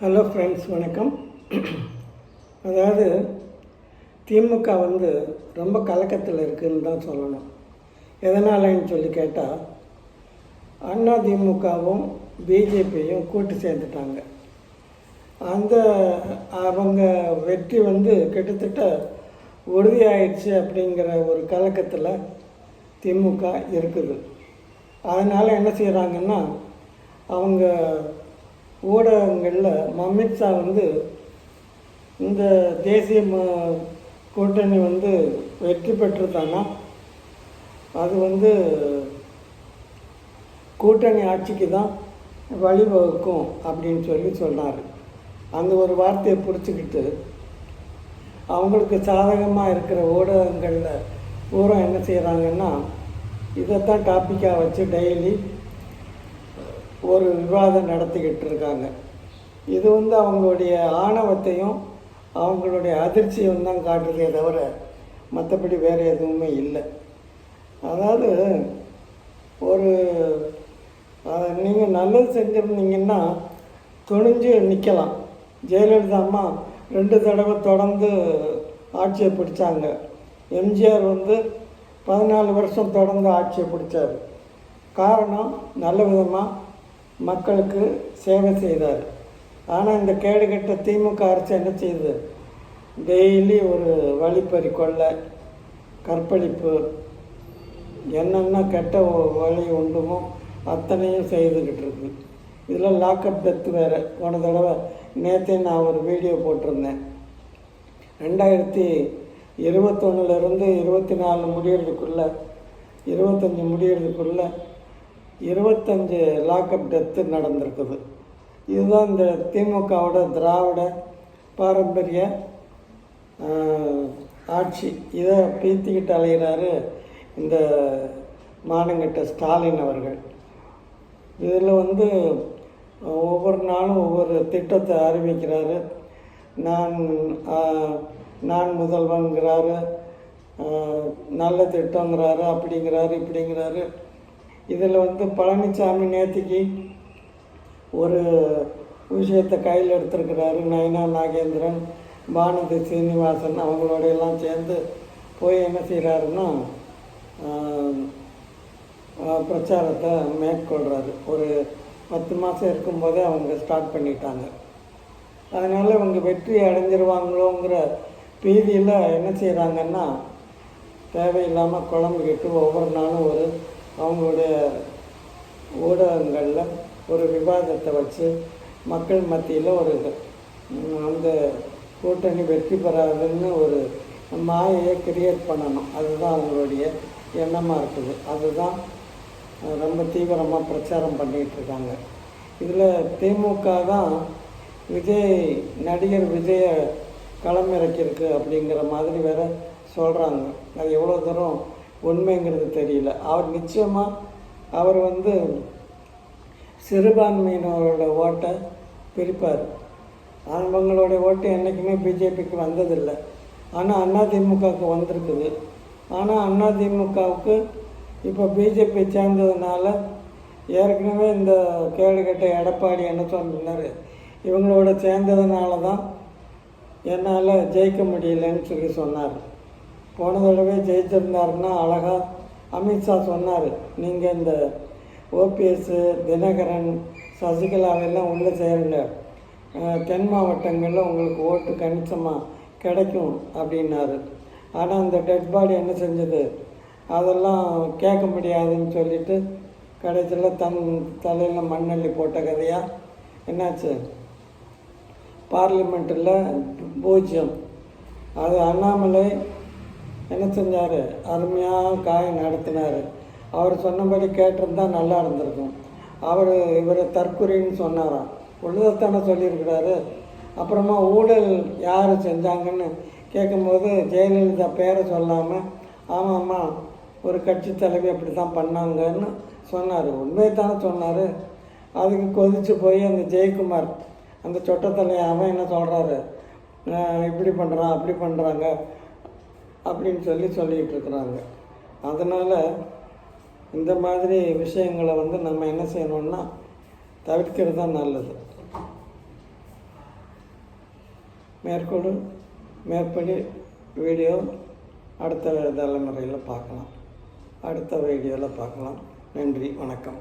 Hello friends வணக்கம். அதாவது திமுக வந்து ரொம்ப கலக்கத்தில் இருக்குதுன்னு தான் சொல்லணும். எதனாலன்னு சொல்லி கேட்டால் அண்ணா திமுகவும் பிஜேபியும் கூட்டு சேர்ந்துட்டாங்க. அந்த அவங்க வெற்றி வந்து கிட்டத்தட்ட உறுதியாயிடுச்சு அப்படிங்கிற ஒரு கலக்கத்தில் திமுக இருக்குது. அதனால் என்ன செய்கிறாங்கன்னா அவங்க ஊடகங்களில் அமித்ஷா வந்து இந்த தேசிய ம கூட்டணி வந்து வெற்றி பெற்றுட்டாங்கன்னா அது வந்து கூட்டணி ஆட்சிக்கு தான் வழிவகுக்கும் அப்படின்னு சொல்லி சொன்னார் அந்த ஒரு வார்த்தையை பிடிச்சிக்கிட்டு அவங்களுக்கு சாதகமாக இருக்கிற ஊடகங்களில் பூரா என்ன செய்கிறாங்கன்னா இதைத்தான் டாப்பிக்காக வச்சு டெய்லி ஒரு விவாதம் நடத்திக்கிட்டு இருக்காங்க. இது வந்து அவங்களுடைய ஆணவத்தையும் அவங்களுடைய அதிர்ச்சியும் தான் காட்டுறதே தவிர மற்றபடி வேறு எதுவுமே இல்லை. அதாவது ஒரு நீங்கள் நல்லது செஞ்சுருந்தீங்கன்னா துணிஞ்சு நிற்கலாம் ஜெயலலிதா அம்மா ரெண்டு தடவை தொடர்ந்து ஆட்சியை பிடிச்சாங்க. எம்ஜிஆர் வந்து பதினாலு வருஷம் தொடர்ந்து ஆட்சியை பிடிச்சார். காரணம் நல்ல விதமாக மக்களுக்கு சேவை செய்தார். ஆனால் இந்த கேடுகட்ட திமுக அரசு என்ன செய்யுது டெய்லி ஒரு வழிப்பறி கொள்ளை கற்பழிப்பு என்னென்ன கெட்ட வழி உண்டுமோ அத்தனையும் செய்துக்கிட்டு இருக்கு. இதில் லாக்அப் டெத்து வேறு. போன தடவை நேற்றே நான் ஒரு வீடியோ போட்டிருந்தேன். ரெண்டாயிரத்தி இருபத்தொன்னுலேருந்து இருபத்தி நாலு முடியறதுக்குள்ளே இருபத்தஞ்சி முடியறதுக்குள்ளே இருபத்தஞ்சு லாக்அப் டெத்து நடந்திருக்குது. இதுதான் இந்த திமுகவோட திராவிட பாரம்பரிய ஆட்சி. இதை பீத்திக்கிட்டு அலைகிறாரு இந்த மானங்கிட்ட ஸ்டாலின் அவர்கள். இதில் வந்து ஒவ்வொரு நாளும் ஒவ்வொரு திட்டத்தை அறிவிக்கிறாரு. நான் நான் முதல்வன்கிறாரு. நல்ல திட்டங்கிறாரு அப்படிங்கிறாரு இப்படிங்கிறாரு. இதில் வந்து பழனிசாமி நேத்திக்கு ஒரு விஷயத்தை கையில் எடுத்திருக்கிறாரு. நயனா நாகேந்திரன் பானதி சீனிவாசன் அவங்களோட எல்லாம் சேர்ந்து போய் என்ன செய்கிறாருன்னா பிரச்சாரத்தை மேற்கொள்கிறாரு ஒரு பத்து மாதம் இருக்கும்போதே அவங்க ஸ்டார்ட் பண்ணிட்டாங்க. அதனால் இவங்க வெற்றி அடைஞ்சிருவாங்களோங்கிற பீதியில் என்ன செய்கிறாங்கன்னா தேவையில்லாமல் குழம்புக்கிட்டு ஒவ்வொரு நாளும் ஒரு அவங்களுடைய ஊடகங்களில் ஒரு விவாதத்தை வச்சு மக்கள் மத்தியில் ஒரு அந்த கூட்டணி வெற்றி பெறாதுன்னு ஒரு மாயையை கிரியேட் பண்ணணும். அதுதான் அவங்களுடைய எண்ணமாக இருக்குது. அதுதான் ரொம்ப தீவிரமாக பிரச்சாரம் பண்ணிகிட்டு இருக்காங்க. இதில் திமுக தான் விஜய் நடிகர் விஜய களமிறக்கியிருக்கு அப்படிங்கிற மாதிரி வேற சொல்கிறாங்க அது எவ்வளோ தூரம் உண்மைங்கிறது தெரியல. அவர் நிச்சயமாக அவர் வந்து சிறுபான்மையினரோட ஓட்டை பிரிப்பார். அவங்களுடைய ஓட்டு என்றைக்குமே பிஜேபிக்கு வந்ததில்லை. ஆனால் அதிமுகவுக்கு வந்திருக்குது. ஆனால் அதிமுகவுக்கு இப்போ பிஜேபி சேர்ந்ததுனால ஏற்கனவே இந்த கேடுகட்ட எடப்பாடி என்ன சொன்னார்? இவங்களோட சேர்ந்ததுனால தான் என்னால் ஜெயிக்க முடியலன்னு சொல்லி சொன்னார். போன தடவை ஜெயிச்சிருந்தாருன்னா அழகாக அமித்ஷா சொன்னார் நீங்கள் இந்த ஓபிஎஸ் தினகரன் சசிகலாவெல்லாம் உள்ளே சேருங்க. தென் மாவட்டங்களில் உங்களுக்கு ஓட்டு கணிசமாக கிடைக்கும் அப்படின்னாரு. ஆனால் அந்த டெட் பாடி என்ன செஞ்சது? அதெல்லாம் கேட்க முடியாதுன்னு சொல்லிட்டு கடைசியில் தன் தலையில் மண்ணள்ளி போட்ட கதையாக என்னாச்சு? பார்லிமெண்ட்டில் பூஜ்ஜியம். அது அண்ணாமலை என்ன செஞ்சார் அருமையாக காயம் நடத்தினார். அவர் சொன்னபடி கேட்டிருந்தா நல்லா இருந்திருக்கும். அவர் இவர் தற்கொலைன்னு சொன்னாராம் உள்ளதைத்தானே சொல்லியிருக்கிறாரு. அப்புறமா ஊழல் யார் செஞ்சாங்கன்னு கேட்கும்போது ஜெயலலிதா பேரை சொல்லாமல் ஆமாம்மா ஒரு கட்சி தலைவி அப்படி தான் பண்ணாங்கன்னு சொன்னார். உண்மையை தானே சொன்னார். அதுக்கு கொதித்து போய் அந்த ஜெயக்குமார் அந்த சொட்டத்தலையாமல் அவன் என்ன சொல்கிறாரு இப்படி பண்ணுறான் அப்படி பண்ணுறாங்க அப்படின்னு சொல்லி சொல்லிகிட்டு இருக்கிறாங்க. அதனால் இந்த மாதிரி விஷயங்களை வந்து நம்ம என்ன செய்யணும்னா தவிர்க்கிறது தான் நல்லது. மேற்கொண்டு மேற்படி வீடியோ அடுத்த தலைமுறையில் பார்க்கலாம். அடுத்த வீடியோவில் பார்க்கலாம். நன்றி வணக்கம்.